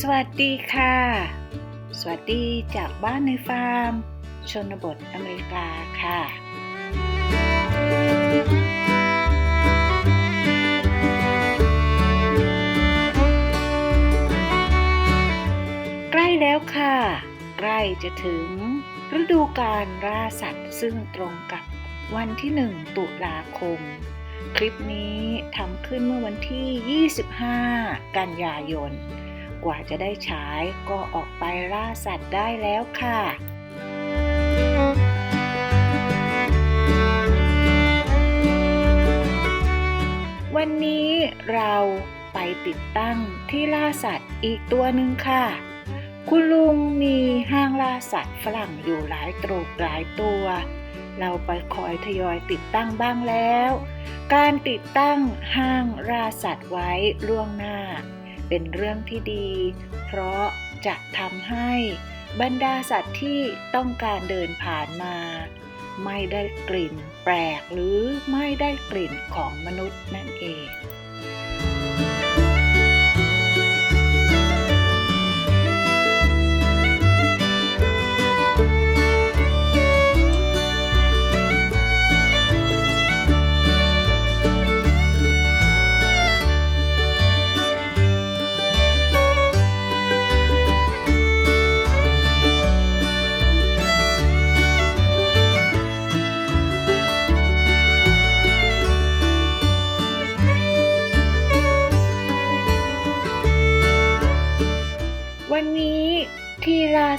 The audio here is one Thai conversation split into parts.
สวัสดีค่ะ สวัสดีจากบ้านในฟาร์ม ชนบทอเมริกาค่ะ ใกล้แล้วค่ะ ใกล้จะถึงฤดูการล่าสัตว์ซึ่งตรงกับวันที่ 1 ตุลาคม คลิปนี้ทำขึ้นเมื่อวันที่ 25 กันยายน กว่าจะได้ฉายก็ออกไปล่าสัตว์ได้แล้วค่ะวันนี้เราไปติดตั้งที่ล่าสัตว์อีกตัวหนึ่งค่ะ คุณลุงมีห้างล่าสัตว์ฝรั่งอยู่หลายตรกหลายตัว เราไปคอยทยอยติดตั้งบ้างแล้ว การติดตั้งห้างล่าสัตว์ไว้ล่วงหน้า เป็นเรื่องที่ดี เพราะจะทำให้บรรดาสัตว์ที่ต้องการเดินผ่านมา ไม่ได้กลิ่นแปลกหรือไม่ได้กลิ่นของมนุษย์นั่นเอง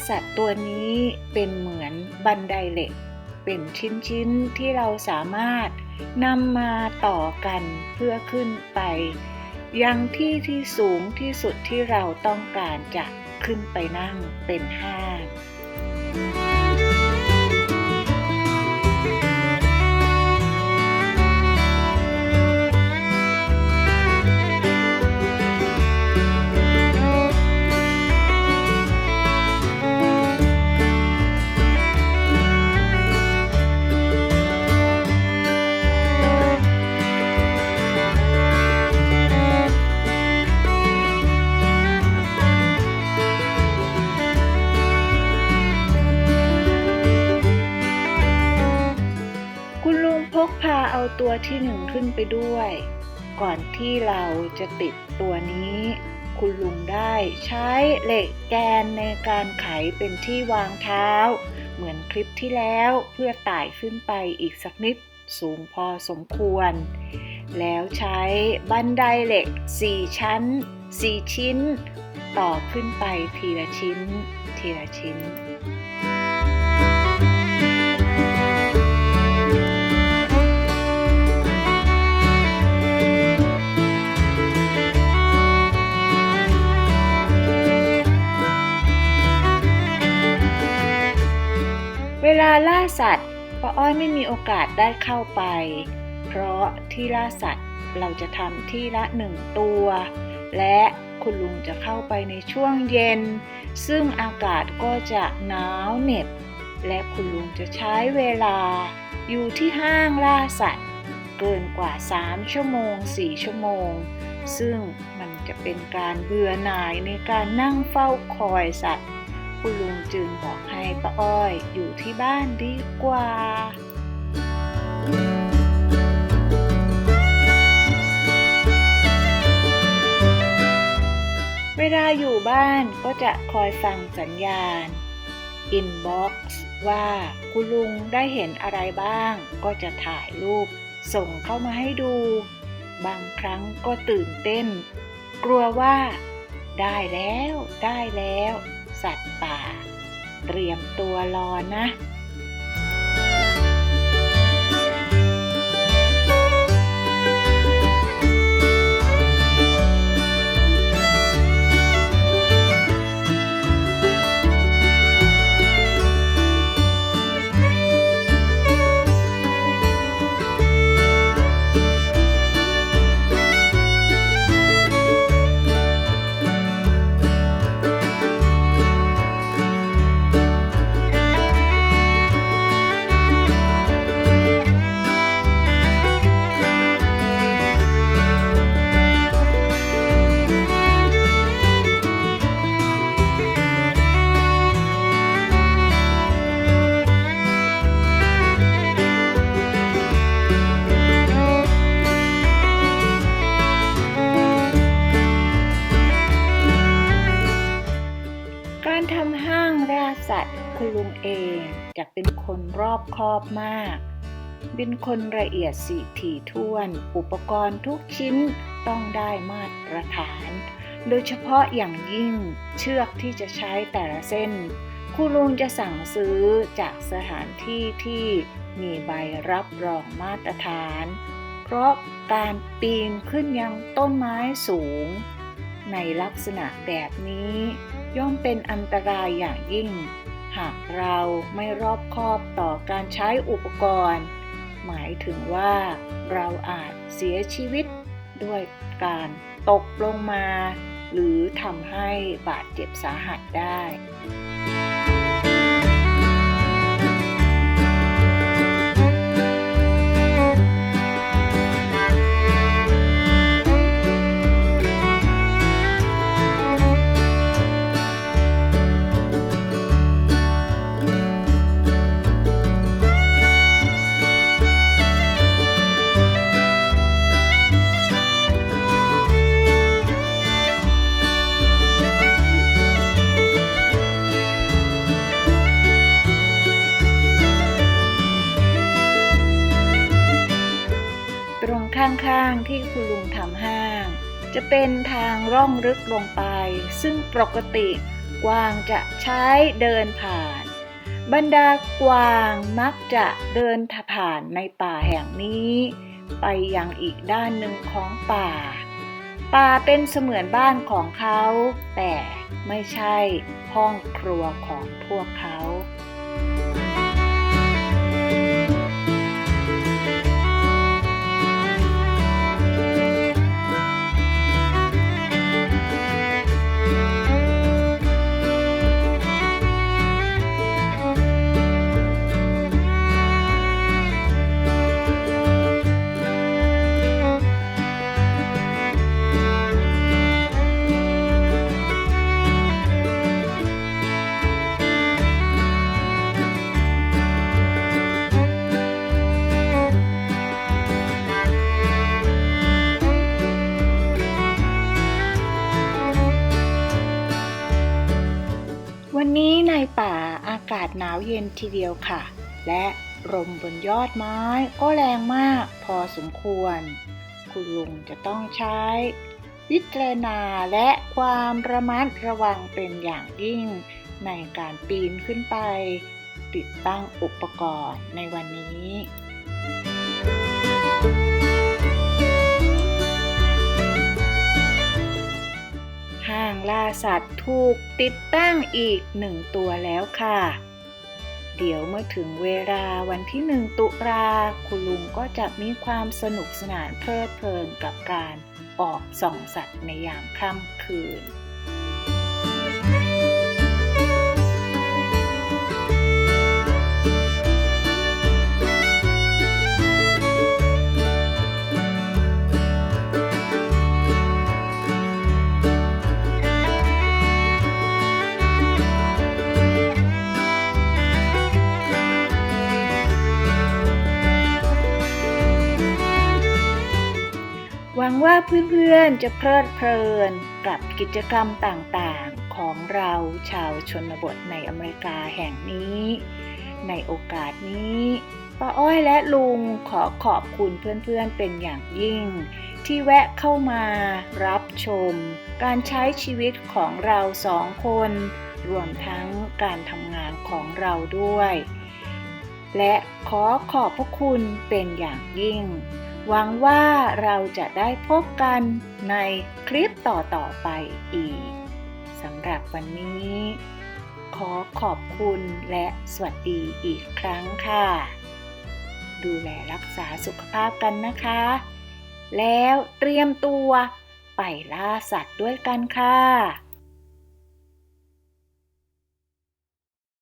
สัตว์ตัวนี้เป็นเหมือนบันไดเหล็ก เป็นชิ้นๆที่เราสามารถนำมาต่อกันเพื่อขึ้นไป ยังที่ที่สูงที่สุดที่เราต้องการจะขึ้นไปนั่งเป็นห้าง ที่หนึ่งขึ้นไปด้วย ก่อนที่เราจะติดตัวนี้ คุณลุงได้ใช้เหล็กแกนในการไขเป็นที่วางเท้า เหมือนคลิปที่แล้วเพื่อไต่ขึ้นไปอีกสักนิดสูงพอสมควร แล้วใช้บันไดเหล็ก 4 ชั้น 4 ชิ้น ต่อขึ้นไปทีละชิ้น ทีละชิ้น สัตว์ป้าอ้อยไม่มีโอกาสได้เข้าไป เพราะที่ล่าสัตว์เราจะทำที่ละหนึ่งตัว และคุณลุงจะเข้าไปในช่วงเย็น ซึ่งอากาศก็จะหนาวเหน็บ และคุณลุงจะใช้เวลา อยู่ที่ห้างล่าสัตว์ เกินกว่า 3 ชั่วโมง 4 ชั่วโมง ซึ่งมันจะเป็นการเบื่อหน่ายในการนั่งเฝ้าคอยสัตว์ คุณลุงจึงบอกให้ป้าอ้อยอยู่ที่บ้านดีกว่าเวลาอยู่บ้านก็จะคอยฟังสัญญาณ inbox ว่าคุณลุงได้เห็นอะไรบ้าง ก็จะถ่ายรูป ส่งเข้ามาให้ดู บางครั้งก็ตื่นเต้น กลัวว่า ได้แล้ว ได้แล้ว สัตว์ป่า เตรียมตัวรอนะ สัตว์คุณลุงเองจะเป็นคนรอบคอบมาก เป็นคนละเอียดสีถี่ถ้วน อุปกรณ์ทุกชิ้นต้องได้มาตรฐาน โดยเฉพาะอย่างยิ่งเชือกที่จะใช้แต่ละเส้น คุณลุงจะสั่งซื้อจากสถานที่ที่มีใบรับรองมาตรฐาน เพราะการปีนขึ้นยังต้นไม้สูง ในลักษณะแบบนี้ ย่อมเป็นอันตรายอย่างยิ่ง หากเราไม่รอบคอบต่อการใช้อุปกรณ์ หมายถึงว่าเราอาจเสียชีวิตด้วยการตกลงมา หรือทำให้บาดเจ็บสาหัสได้ ข้างที่คุณลุงทำห้าง จะเป็นทางร่องลึกลงไป ซึ่งปกติกวางจะใช้เดินผ่าน บรรดากวางมักจะเดินผ่านในป่าแห่งนี้ ไปยังอีกด้านหนึ่งของป่า ป่าเป็นเสมือนบ้านของเขา แต่ไม่ใช่ห้องครัวของพวกเขาวัน ศหนาวเย็นทีเดียวค่ะ และลมบนยอดไม้ก็แรงมากพอสมควร คุณลุงจะต้องใช้ วิจารณาและความระมัดระวังเป็นอย่างยิ่ง ในการปีนขึ้นไป ติดตั้งอุปกรณ์ในวันนี้ห้างล่าสัตว์ถูกติดตั้งอีกหนึ่งตัวแล้วค่ะ เดี๋ยวเมื่อถึงเวลาวันที่หนึ่งตุลาคุณลุงก็จะมีความสนุกสนานเพลิดเพลินกับการออกส่องสัตว์ในยามค่ำคืน วังว่าเพื่อนๆจะเพลิดเพลินกับกิจกรรมต่างๆ ของเราชาวชนบทในอเมริกาแห่งนี้ ในโอกาสนี้ป้าอ้อยและลุงขอขอบคุณเพื่อนๆเป็นอย่างยิ่ง ที่แวะเข้ามารับชม การใช้ชีวิตของเราสองคน รวมทั้งการทำงานของเราด้วย และขอขอบพระคุณเป็นอย่างยิ่ง หวังว่าเราจะได้พบกันในคลิปต่อๆไปอีกสำหรับวันนี้ ขอขอบคุณและสวัสดีอีกครั้งค่ะ ดูแลรักษาสุขภาพกันนะคะ แล้วเตรียมตัวไปล่าสัตว์ด้วยกันค่ะ